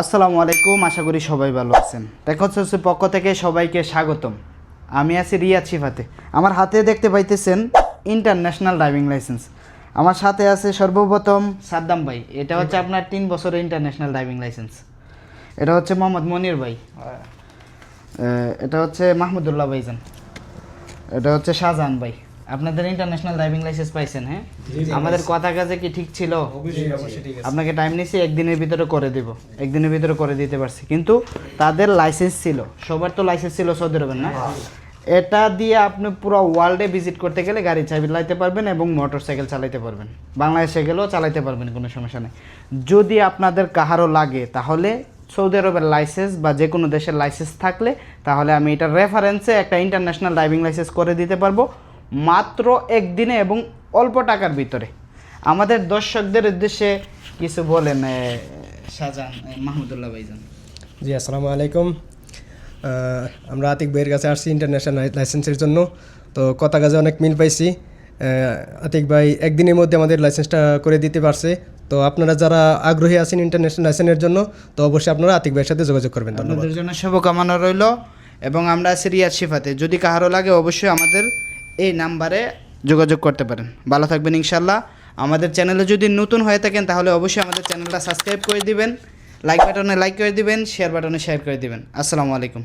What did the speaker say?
আসসালামু আলাইকুম, আশা করি সবাই ভালো আছেন। টেকনসেন্সের পক্ষ থেকে সবাইকে স্বাগতম। আমি আছি রিয়া শিফাতে আমার হাতে দেখতে পাইতেছেন ইন্টারন্যাশনাল ড্রাইভিং লাইসেন্স। আমার সাথে আছে সর্বপ্রথম সাদ্দাম ভাই। এটা হচ্ছে আপনার তিন বছরের ইন্টারন্যাশনাল ড্রাইভিং লাইসেন্স। এটা হচ্ছে মোহাম্মদ মনির ভাই। এটা হচ্ছে মাহমুদুল্লাহ ভাইজান। এটা হচ্ছে শাহজাহান ভাই। আপনাদের ইন্টারন্যাশনাল ড্রাইভিং লাইসেন্স পাইছেন হ্যাঁ? আমাদের কথা কাজে কি ঠিক ছিল? আপনাকে টাইম নিয়েছি একদিনের ভিতরে করে দেব। একদিনের ভিতরে করে দিতে পারছি। কিন্তু তাদের লাইসেন্স ছিল। সবার তো লাইসেন্স ছিল সৌদি আরবের না? এটা দিয়ে আপনি পুরো ওয়ার্ল্ডে ভিজিট করতে গেলে গাড়ি চালাইতে পারবেন এবং মোটর সাইকেল চালাইতে পারবেন। বাংলাদেশে গেলেও চালাইতে পারবেন কোনো সমস্যা নেই। যদি আপনাদের কাহারও লাগে তাহলে সৌদি আরবের লাইসেন্স বা যে কোনো দেশের লাইসেন্স থাকলে তাহলে আমি এটা রেফারেন্সে একটা ইন্টারন্যাশনাল ড্রাইভিং লাইসেন্স করে দিতে পারব। মাত্র একদিনে এবং অল্প টাকার ভিতরে। আমাদের দর্শকদের উদ্দেশ্যে কিছু বলেন শাহজাহান মাহমুদুল্লাহ ভাইজান। জি আসসালামু আলাইকুম। আমরা আতিক ভাইয়ের কাছে আসছি ইন্টারন্যাশনাল লাইসেন্সের জন্য। তো কথা কাজে অনেক মিল পাইছি। আতিক ভাই একদিনের মধ্যে আমাদের লাইসেন্সটা করে দিতে পারছে। তো আপনারা যারা আগ্রহী আছেন ইন্টারন্যাশনাল লাইসেন্সের জন্য তো অবশ্যই আপনারা আতিক ভাইয়ের সাথে যোগাযোগ করবেন। আপনাদের জন্য শুভকামনা রইল এবং আমরা আছি রিয়াদ শিফাতে। যদি কাহারও লাগে অবশ্যই আমাদের এই নাম্বারে যোগাযোগ করতে পারেন। ভালো থাকবেন ইনশাল্লাহ আমাদের চ্যানেলে যদি নতুন হয়ে থাকেন, তাহলে অবশ্যই আমাদের চ্যানেলটা সাবস্ক্রাইব করে দিবেন লাইক বাটনে লাইক করে দিবেন শেয়ার বাটনে শেয়ার করে দিবেন। আসসালামু আলাইকুম।